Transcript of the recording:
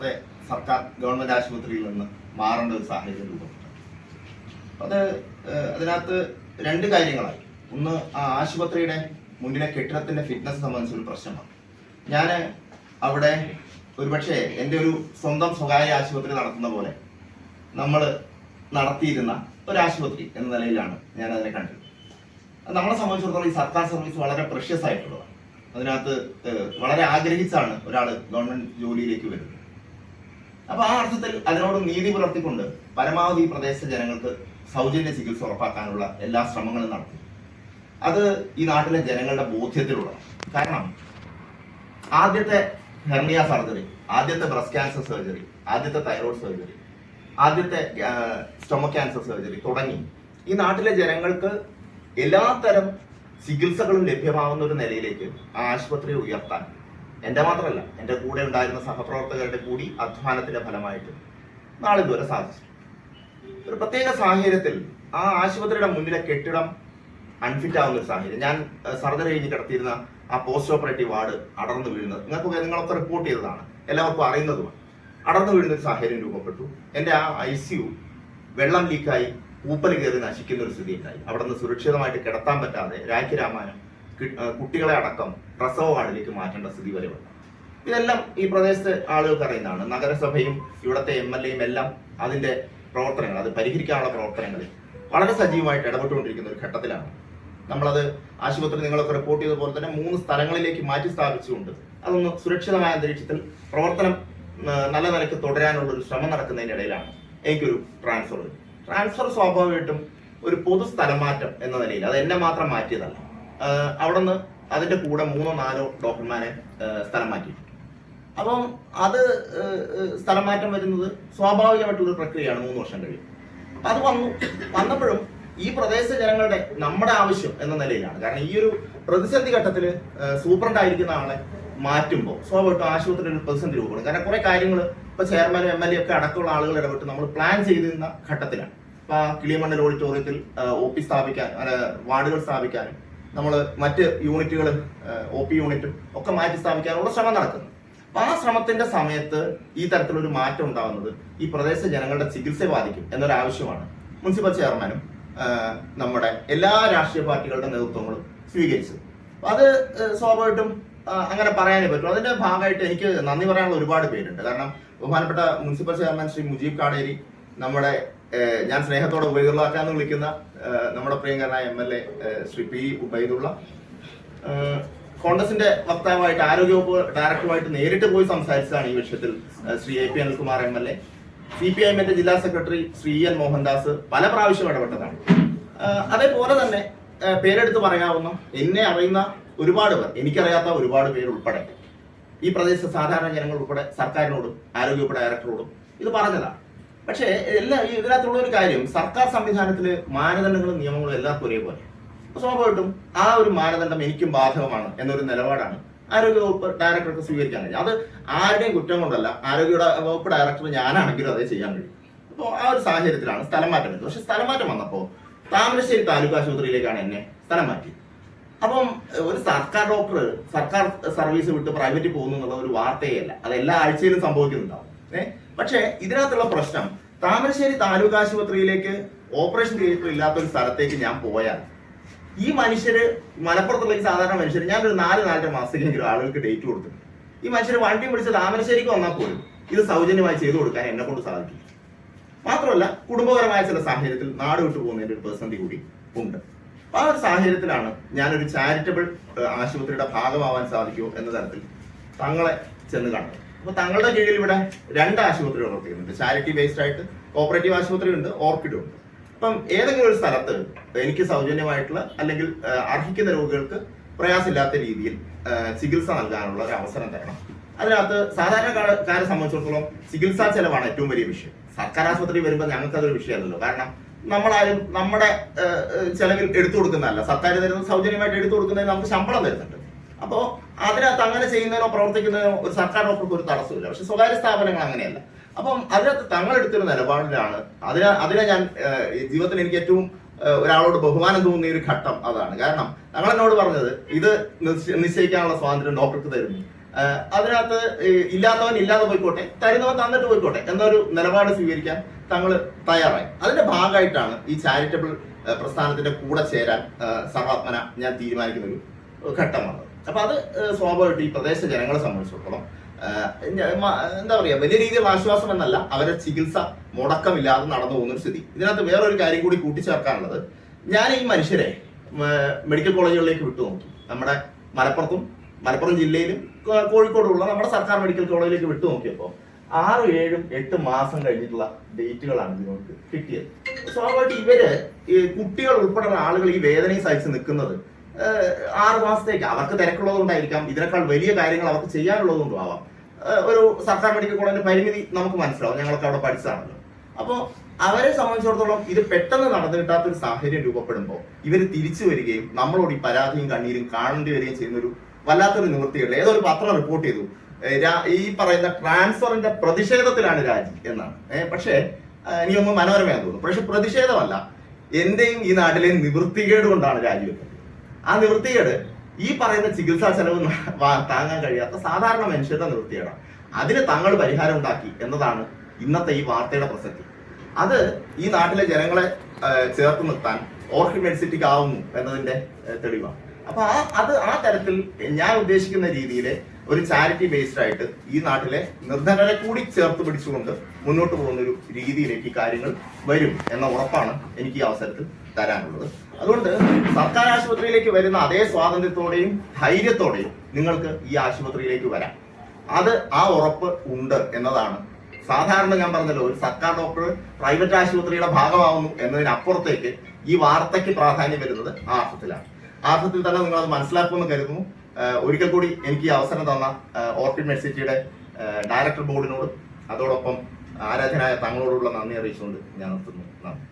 ഇവിടുത്തെ സർക്കാർ ഗവൺമെന്റ് ആശുപത്രിയിൽ നിന്ന് മാറേണ്ട ഒരു സാഹചര്യം രൂപപ്പെട്ടു. അത് അതിനകത്ത് രണ്ട് കാര്യങ്ങളായി. ഒന്ന് ആ ആശുപത്രിയുടെ മുന്നിലെ കെട്ടിടത്തിന്റെ ഫിറ്റ്നസ് സംബന്ധിച്ച ഒരു പ്രശ്നമാണ്. ഞാൻ അവിടെ ഒരുപക്ഷെ എന്റെ ഒരു സ്വന്തം സ്വകാര്യ ആശുപത്രി നടത്തുന്ന പോലെ നമ്മൾ നടത്തിയിരുന്ന ഒരു ആശുപത്രി എന്ന നിലയിലാണ് ഞാൻ അതിനെ കണ്ടത് നമ്മളെ സംബന്ധിച്ചിടത്തോളം ഈ സർക്കാർ സർവീസ് വളരെ പ്രഷ്യസ് ആയിട്ടുള്ളതാണ് അതിനകത്ത് വളരെ ആഗ്രഹിച്ചാണ് ഒരാൾ ഗവൺമെന്റ് ജോലിയിലേക്ക് വരുന്നത്. അപ്പൊ ആ അർത്ഥത്തിൽ അതിനോട് നീതി പുലർത്തിക്കൊണ്ട് പരമാവധി പ്രദേശ ജനങ്ങൾക്ക് സൗജന്യ ചികിത്സ ഉറപ്പാക്കാനുള്ള എല്ലാ ശ്രമങ്ങളും നടത്തി. അത് ഈ നാട്ടിലെ ജനങ്ങളുടെ ബോധ്യത്തിലുള്ള കാരണം ആദ്യത്തെ ഹെർണിയ സർജറി ആദ്യത്തെ ബ്രസ്റ്റ് ക്യാൻസർ സർജറി ആദ്യത്തെ തൈറോയ്ഡ് സർജറി ആദ്യത്തെ സ്റ്റൊമക് ക്യാൻസർ സർജറി തുടങ്ങി ഈ നാട്ടിലെ ജനങ്ങൾക്ക് എല്ലാത്തരം ചികിത്സകളും ലഭ്യമാവുന്ന ഒരു നിലയിലേക്ക് ആശുപത്രി ഉയർത്താൻ എന്റെ മാത്രമല്ല എന്റെ കൂടെ ഉണ്ടായിരുന്ന സഹപ്രവർത്തകരുടെ കൂടി അധ്വാനത്തിന്റെ ഫലമായിട്ട് നാളിതുവരെ സാധിച്ചു ഒരു പ്രത്യേക സാഹചര്യത്തിൽ ആ ആശുപത്രിയുടെ മുന്നിലെ കെട്ടിടം അൺഫിറ്റ് ആവുന്ന ഒരു സാഹചര്യം. ഞാൻ സർജറി കഴിഞ്ഞ് കിടത്തിയിരുന്ന ആ പോസ്റ്റ് ഓപ്പറേറ്റീവ് വാർഡ് അടർന്നു വീഴുന്നത്. നിങ്ങൾക്ക് നിങ്ങളൊക്കെ റിപ്പോർട്ട് ചെയ്തതാണ്. എല്ലാവർക്കും അറിയുന്നതുമാണ്. അടർന്നു വീഴുന്ന ഒരു സാഹചര്യം രൂപപ്പെട്ടു. എന്റെ ആ ഐ സി യു വെള്ളം ലീക്കായി പൂപ്പൽ കയറി നശിക്കുന്ന ഒരു സ്ഥിതി ഉണ്ടായി അവിടെ നിന്ന് സുരക്ഷിതമായിട്ട് കിടത്താൻ പറ്റാതെ രാഖി രാമായണം കുട്ടികളെ അടക്കം പ്രസവ വാർഡിലേക്ക് മാറ്റേണ്ട സ്ഥിതി വരെ വന്നു. ഇതെല്ലാം ഈ പ്രദേശത്തെ ആളുകൾക്ക് അറിയുന്നതാണ്. നഗരസഭയും ഇവിടുത്തെ എം എൽ എയും എല്ലാം അതിന്റെ പ്രവർത്തനങ്ങൾ അത് പരിഹരിക്കാനുള്ള പ്രവർത്തനങ്ങളിൽ വളരെ സജീവമായിട്ട് ഇടപെട്ടുകൊണ്ടിരിക്കുന്ന ഒരു ഘട്ടത്തിലാണ്. നമ്മളത് ആശുപത്രി നിങ്ങളൊക്കെ റിപ്പോർട്ട് ചെയ്ത പോലെ തന്നെ മൂന്ന് സ്ഥലങ്ങളിലേക്ക് മാറ്റി സ്ഥാപിച്ചുകൊണ്ട് അതൊന്ന് സുരക്ഷിതമായ അന്തരീക്ഷത്തിൽ പ്രവർത്തനം നല്ല നിലയ്ക്ക് തുടരാനുള്ള ഒരു ശ്രമം നടക്കുന്നതിനിടയിലാണ് എനിക്കൊരു ട്രാൻസ്ഫർ. ട്രാൻസ്ഫർ സ്വാഭാവികമായിട്ടും ഒരു പൊതു സ്ഥലമാറ്റം എന്ന നിലയിൽ അത് എന്നെ മാത്രം മാറ്റിയതല്ല. ആഹ് അവിടുന്ന് അതിന്റെ കൂടെ മൂന്നോ നാലോ ഡോക്ടർമാരെ സ്ഥലം മാറ്റി. അപ്പം അത് സ്ഥലം മാറ്റം വരുന്നത് സ്വാഭാവികമായിട്ടുള്ള പ്രക്രിയയാണ് മൂന്ന് വർഷം കഴിയും. അത് വന്നു. വന്നപ്പോഴും ഈ പ്രദേശ ജനങ്ങളുടെ നമ്മുടെ ആവശ്യം എന്ന നിലയിലാണ്. കാരണം ഈ ഒരു പ്രതിസന്ധി ഘട്ടത്തിൽ സൂപ്രണ്ട് ആയിരിക്കുന്ന ആളെ മാറ്റുമ്പോൾ സ്വാഭാവികമായിട്ടും ആശുപത്രിയിൽ ഒരു പ്രതിസന്ധി രൂപപ്പെടും. കാരണം കുറെ കാര്യങ്ങൾ ഇപ്പൊ ചെയർമാനും എം എൽ എ ഒക്കെ അടക്കമുള്ള ആളുകൾ ഇടപെട്ട് നമ്മൾ പ്ലാൻ ചെയ്തിരുന്ന ഘട്ടത്തിലാണ്. ഇപ്പൊ കിളിമണ്ഡൽ ഓഡിറ്റോറിയത്തിൽ ഒ പി സ്ഥാപിക്കാൻ വാർഡുകൾ സ്ഥാപിക്കാനും നമ്മൾ മറ്റ് യൂണിറ്റുകൾ ഒ പി യൂണിറ്റും ഒക്കെ മാറ്റി സ്ഥാപിക്കാനുള്ള ശ്രമം നടക്കുന്നു. അപ്പൊ ആ ശ്രമത്തിന്റെ സമയത്ത് ഈ തരത്തിലൊരു മാറ്റം ഉണ്ടാകുന്നത് ഈ പ്രദേശ ജനങ്ങളുടെ ചികിത്സയെ ബാധിക്കും എന്നൊരു ആവശ്യമാണ് മുനിസിപ്പൽ ചെയർമാനും നമ്മുടെ എല്ലാ രാഷ്ട്രീയ പാർട്ടികളുടെ നേതൃത്വങ്ങളും സ്വീകരിച്ചത് അപ്പൊ അത് സ്വാഭാവികമായിട്ടും അങ്ങനെ പറയാനേ പറ്റും. അതിന്റെ ഭാഗമായിട്ട് എനിക്ക് നന്ദി പറയാനുള്ള ഒരുപാട് പേരുണ്ട്. കാരണം ബഹുമാനപ്പെട്ട മുനിസിപ്പൽ ചെയർമാൻ ശ്രീ മുജീബ് കാടേരി നമ്മുടെ ഞാൻ സ്നേഹത്തോടെ ഉപയോഗമാക്കാന്ന് വിളിക്കുന്ന നമ്മുടെ പ്രിയങ്കരനായ M L A Shri P Ubaidullah. കോൺഗ്രസിന്റെ വക്താവായിട്ട് ആരോഗ്യവകുപ്പ് ഡയറക്ടറുമായിട്ട് നേരിട്ട് പോയി സംസാരിച്ചതാണ് ഈ വിഷയത്തിൽ Shri A P Anilkumar M L A. C P എമ്മിന്റെ ജില്ലാ സെക്രട്ടറി ശ്രീ എൻ മോഹൻദാസ് പല പ്രാവശ്യം ഇടപെട്ടതാണ്. അതേപോലെ തന്നെ പേരെടുത്ത് പറയാവുന്ന എന്നെ അറിയുന്ന ഒരുപാട് പേർ എനിക്കറിയാത്ത ഒരുപാട് പേർ ഉൾപ്പെടെ. ഈ പ്രദേശത്തെ സാധാരണ ജനങ്ങൾ ഉൾപ്പെടെ സർക്കാരിനോടും ആരോഗ്യവകുപ്പ് ഡയറക്ടറോടും ഇത് പറഞ്ഞതാണ്. പക്ഷേ എല്ലാം ഈ ഇതിനകത്തുള്ള ഒരു കാര്യം സർക്കാർ സംവിധാനത്തിൽ മാനദണ്ഡങ്ങളും നിയമങ്ങളും എല്ലാവർക്കും ഒരേപോലെ. സ്വാഭാവികമായിട്ടും ആ ഒരു മാനദണ്ഡം എനിക്കും ബാധകമാണ് എന്നൊരു നിലപാടാണ് ആരോഗ്യ വകുപ്പ് ഡയറക്ടർക്ക് സ്വീകരിക്കാൻ കഴിയും. അത് ആരുടെയും കുറ്റം കൊണ്ടല്ല ആരോഗ്യ വകുപ്പ് ഡയറക്ടർ ഞാനാണെങ്കിലും അതേ ചെയ്യാൻ കഴിയും. അപ്പോൾ ആ ഒരു സാഹചര്യത്തിലാണ് സ്ഥലം മാറ്റം വരുന്നത്. പക്ഷെ സ്ഥലം മാറ്റം വന്നപ്പോൾ താമരശ്ശേരി താലൂക്ക് ആശുപത്രിയിലേക്കാണ് എന്നെ സ്ഥലം മാറ്റി അപ്പം ഒരു സർക്കാർ ഡോക്ടർ സർക്കാർ സർവീസ് വിട്ട് പ്രൈവറ്റിൽ പോകുന്നു എന്നുള്ള ഒരു വാർത്തയല്ല അത് എല്ലാ ആഴ്ചയിലും സംഭവിക്കുന്നുണ്ടാവും. ഏഹ് പക്ഷേ ഇതിനകത്തുള്ള പ്രശ്നം താമരശ്ശേരി താലൂക്ക് ആശുപത്രിയിലേക്ക് ഓപ്പറേഷൻ തിയേറ്റർ ഇല്ലാത്ത ഒരു സ്ഥലത്തേക്ക് ഞാൻ പോയാൽ ഈ മനുഷ്യര് മലപ്പുറത്തുള്ള സാധാരണ മനുഷ്യർ ഞാനൊരു നാല് നാലര മാസത്തേക്കെങ്കിലും ആളുകൾക്ക് ഡേറ്റ് കൊടുത്തിട്ടുണ്ട്. ഈ മനുഷ്യർ വണ്ടി പിടിച്ച് താമരശ്ശേരിക്ക് വന്നാൽ പോലും ഇത് സൗജന്യമായി ചെയ്തു കൊടുക്കാൻ എന്നെ കൊണ്ട് സാധിക്കും മാത്രമല്ല കുടുംബപരമായ ചില സാഹചര്യത്തിൽ നാട് വിട്ടു പോകുന്നതിന്റെ ഒരു പ്രതിസന്ധി കൂടി ഉണ്ട്. ആ ഒരു സാഹചര്യത്തിലാണ് ഞാനൊരു ചാരിറ്റബിൾ ആശുപത്രിയുടെ ഭാഗമാവാൻ സാധിക്കുമോ എന്ന തരത്തിൽ തങ്ങളെ ചെന്ന് കണ്ടത്. അപ്പൊ തങ്ങളുടെ കീഴിൽ ഇവിടെ രണ്ട് ആശുപത്രികൾ പ്രവർത്തിക്കുന്നുണ്ട്. ചാരിറ്റി ബേസ്ഡ് ആയിട്ട് കോപ്പറേറ്റീവ് ആശുപത്രി ഉണ്ട് ഓർക്കിഡും ഉണ്ട്. അപ്പം ഏതെങ്കിലും ഒരു സ്ഥലത്ത് എനിക്ക് സൗജന്യമായിട്ടുള്ള അല്ലെങ്കിൽ അർഹിക്കുന്ന രോഗികൾക്ക് പ്രയാസമില്ലാത്ത രീതിയിൽ ചികിത്സ നൽകാനുള്ള ഒരു അവസരം തരണം. അതിനകത്ത് സാധാരണക്കാരെ സംബന്ധിച്ചിടത്തോളം ചികിത്സാ ചെലവാണ് ഏറ്റവും വലിയ വിഷയം. സർക്കാർ ആശുപത്രി വരുമ്പോൾ ഞങ്ങൾക്ക് അതൊരു വിഷയമല്ലല്ലോ. കാരണം നമ്മളാരും നമ്മുടെ ചെലവിൽ എടുത്തു കൊടുക്കുന്നതല്ല. സർക്കാർ തരുന്നത് സൗജന്യമായിട്ട് എടുത്തു കൊടുക്കുന്നതിന് നമുക്ക് ശമ്പളം തരുന്നുണ്ട്. അപ്പോ അതിനകത്ത് അങ്ങനെ ചെയ്യുന്നതിനോ പ്രവർത്തിക്കുന്നതിനോ ഒരു സർക്കാർ ഡോക്ടർക്ക് ഒരു തടസ്സമില്ല പക്ഷെ സ്വകാര്യ സ്ഥാപനങ്ങൾ അങ്ങനെയല്ല. അപ്പം അതിനകത്ത് തങ്ങളെടുത്തൊരു നിലപാടിലാണ്. അതിനെ അതിനെ ഞാൻ ജീവിതത്തിൽ എനിക്ക് ഏറ്റവും ഒരാളോട് ബഹുമാനം തോന്നിയ ഒരു ഘട്ടം അതാണ്. കാരണം ഞങ്ങൾ എന്നോട് പറഞ്ഞത് ഇത് നിശ്ചയിക്കാനുള്ള സ്വാതന്ത്ര്യം ഡോക്ടർക്ക് തരുന്നു. അതിനകത്ത് ഇല്ലാത്തവൻ ഇല്ലാതെ പോയിക്കോട്ടെ തരുന്നവൻ തന്നിട്ട് പോയിക്കോട്ടെ എന്നൊരു നിലപാട് സ്വീകരിക്കാൻ തങ്ങൾ തയ്യാറായി. അതിന്റെ ഭാഗമായിട്ടാണ് ഈ ചാരിറ്റബിൾ പ്രസ്ഥാനത്തിന്റെ കൂടെ ചേരാൻ സഹാത്മന ഞാൻ തീരുമാനിക്കുന്ന ഒരു ഘട്ടം വന്നത്. അപ്പൊ അത് സ്വാഭാവികമായിട്ട് ഈ പ്രദേശ ജനങ്ങളെ സംബന്ധിച്ചിടത്തോളം എന്താ പറയാ വലിയ രീതിയിലുള്ള ആശ്വാസം എന്നല്ല അവരുടെ ചികിത്സ മുടക്കമില്ലാതെ നടന്നു പോകുന്നൊരു സ്ഥിതി. ഇതിനകത്ത് വേറൊരു കാര്യം കൂടി കൂട്ടിച്ചേർക്കാനുള്ളത് ഞാൻ ഈ മനുഷ്യരെ മെഡിക്കൽ കോളേജുകളിലേക്ക് വിട്ടു നോക്കി. നമ്മുടെ മലപ്പുറത്തും മലപ്പുറം ജില്ലയിലും കോഴിക്കോടുള്ള നമ്മുടെ സർക്കാർ മെഡിക്കൽ കോളേജിലേക്ക് വിട്ടു നോക്കിയപ്പോൾ ആറ് ഏഴും എട്ട് മാസം കഴിഞ്ഞിട്ടുള്ള ഡേറ്റുകളാണ് ഇതിനോട് കിട്ടിയത്. സ്വാഭാവികമായിട്ട് ഇവർ കുട്ടികൾ ഉൾപ്പെടെയുള്ള ആളുകൾ ഈ വേദനയും സഹിച്ച് നിൽക്കുന്നത് ആറ് മാസത്തേക്ക്. അവർക്ക് തിരക്കുള്ളത് കൊണ്ടായിരിക്കാം ഇതിനേക്കാൾ വലിയ കാര്യങ്ങൾ അവർക്ക് ചെയ്യാനുള്ളത് കൊണ്ടും ആവാം ഒരു സർക്കാർ മെഡിക്കൽ കോളേജിന്റെ പരിമിതി നമുക്ക് മനസ്സിലാവും. ഞങ്ങളൊക്കെ അവിടെ പഠിച്ചതാണല്ലോ. അപ്പോൾ അവരെ സംബന്ധിച്ചിടത്തോളം ഇത് പെട്ടെന്ന് നടന്നു കിട്ടാത്ത ഒരു സാഹചര്യം രൂപപ്പെടുമ്പോൾ ഇവർ തിരിച്ചു വരികയും നമ്മളോട് ഈ പരാതിയും കണ്ണീരും കാണേണ്ടി വരികയും ചെയ്യുന്ന ഒരു വല്ലാത്തൊരു നിവൃത്തിയുള്ള ഏതൊരു പത്രം റിപ്പോർട്ട് ചെയ്തു. ഈ പറയുന്ന ട്രാൻസ്ഫറിന്റെ പ്രതിഷേധത്തിലാണ് രാജി എന്നാണ്. ഏഹ് പക്ഷേ ഇനിയൊന്നും മനോരമയാന്ന് തോന്നുന്നു. പക്ഷെ പ്രതിഷേധമല്ല. എന്റെയും ഈ നാട്ടിലെയും നിവൃത്തികേട് കൊണ്ടാണ് രാജിവെക്കുന്നത്. ആ നിവൃത്തികേട് ഈ പറയുന്ന ചികിത്സാ ചെലവ് താങ്ങാൻ കഴിയാത്ത സാധാരണ മനുഷ്യരുടെ നിവൃത്തികേടാണ് അതിന് തങ്ങൾ പരിഹാരം ഉണ്ടാക്കി എന്നതാണ് ഇന്നത്തെ ഈ വാർത്തയുടെ പ്രസക്തി. അത് ഈ നാട്ടിലെ ജനങ്ങളെ ചേർത്ത് നിർത്താൻ ഓർക്കിഡ് മെഡിസിറ്റിക്ക് ആവുന്നു എന്നതിന്റെ തെളിവാണ്. അപ്പൊ ആ അത് ആ തരത്തിൽ ഞാൻ ഉദ്ദേശിക്കുന്ന രീതിയിൽ ഒരു ചാരിറ്റി ബേസ്ഡ് ആയിട്ട് ഈ നാട്ടിലെ നിർധനരെ കൂടി ചേർത്ത് പിടിച്ചുകൊണ്ട് മുന്നോട്ട് പോകുന്ന ഒരു രീതിയിലേക്ക് കാര്യങ്ങൾ വരും എന്ന ഉറപ്പാണ് എനിക്ക് ഈ അവസരത്തിൽ തരാനുള്ളത്. അതുകൊണ്ട് സർക്കാർ ആശുപത്രിയിലേക്ക് വരുന്ന അതേ സ്വാതന്ത്ര്യത്തോടെയും ധൈര്യത്തോടെയും നിങ്ങൾക്ക് ഈ ആശുപത്രിയിലേക്ക് വരാം. അത് ആ ഉറപ്പ് ഉണ്ട് എന്നതാണ്. സാധാരണ ഞാൻ പറഞ്ഞല്ലോ ഒരു സർക്കാർ ഡോക്ടർ പ്രൈവറ്റ് ആശുപത്രിയുടെ ഭാഗമാവുന്നു എന്നതിനപ്പുറത്തേക്ക് ഈ വാർത്തയ്ക്ക് പ്രാധാന്യം വരുന്നത് ആ അർത്ഥത്തിലാണ് ആ അർത്ഥത്തിൽ തന്നെ നിങ്ങൾ അത് മനസ്സിലാക്കുമെന്ന് കരുതുന്നു. ഒരിക്കൽ കൂടി എനിക്ക് ഈ അവസരം തന്ന ഓർക്കിഡ് മെഡിസിറ്റിയുടെ ഡയറക്ടർ ബോർഡിനോട് അതോടൊപ്പം ആരാധനായ തങ്ങളോടുള്ള നന്ദി അറിയിച്ചുകൊണ്ട് ഞാൻ നിർത്തുന്നു. നന്ദി.